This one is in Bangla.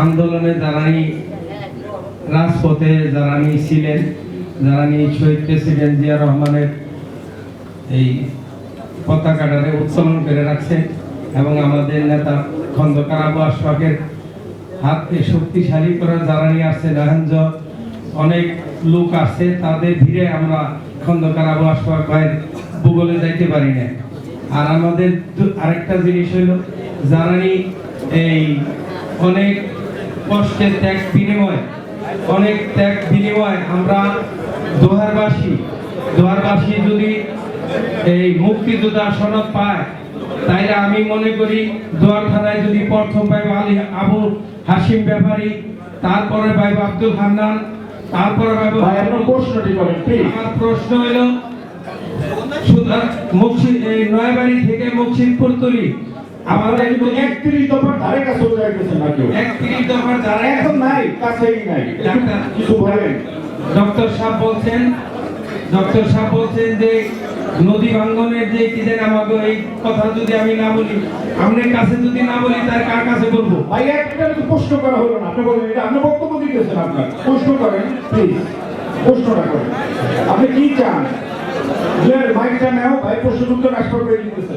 আন্দোলনে যারাই রাজপথে যারানি ছিলেন যারানি শহীদ প্রেসিডেন্ট জিয়া রহমানের এই পতাকাটারে উত্তোলন করে রাখছেন এবং আমাদের নেতা খন্দকার আবু আশফাকের হাতকে শক্তিশালী করা জ্বালানি আছে রাহেঞ্জ অনেক লোক আছে তাদের ভিড়ে আমরা খন্দকার আবু আশফাক ভাইয়ের ভূগোলে যাইতে পারি না আর আমাদের আরেকটা জিনিস হলো জ্বালানি এই অনেক কষ্টের ত্যাগ বিনিময় অনেক ত্যাগ বিনিময় আমরা দোহারবাসী। দোহারবাসী যদি এই মুক্তিযোদ্ধা সনদ পায় তাইলে আমি মনে করি দোয়ার থানায় যদি প্রথম পাইব আলী আবু হাসিম ব্যাপারী তারপরে পাইব আব্দুল হান্নান তারপরে পাইব প্রশ্নটি করেন আমার প্রশ্ন হলো মুর্শিদ এই নয়াবাড়ি থেকে মুর্শিদপুর তুলি আমাদের কিন্তু একত্রিশ দফার ধারে কাছে চলে গেছেন না কেউ একত্রিশ দফার যারা এখন নাই কাছেই নাই। কিছু বলেন। ডক্টর সাহেব বলছেন ডক্টর সাহেব বলছেন যে নদী ভাঙ্গনের যে কি যেন আমাকে এই কথা যদি আমি না বলি আপনার কাছে যদি না বলি তার কার কাছে বলব? ভাই একটা তো প্রশ্ন করা হলো না। আপনি বলেন এটা আপনি বক্তব্য দিতেছেন আপনার। প্রশ্ন করেন প্লিজ প্রশ্নটা করেন। আপনি কি চান? যে মাইকটা নেও ভাই প্রশ্ন উত্তর রাষ্ট্রপতি দিতেছে।